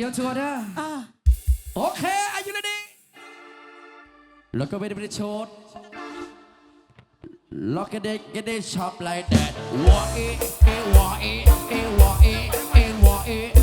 จียวชัวร์นะโอเคอายุรดีแล้วก็ไม่ได้ไม่ได้โชดล็อกกระเด็กกระเด้ชอบไลน์แดดวอเอเอวอเอเอวอเอเอวอเอ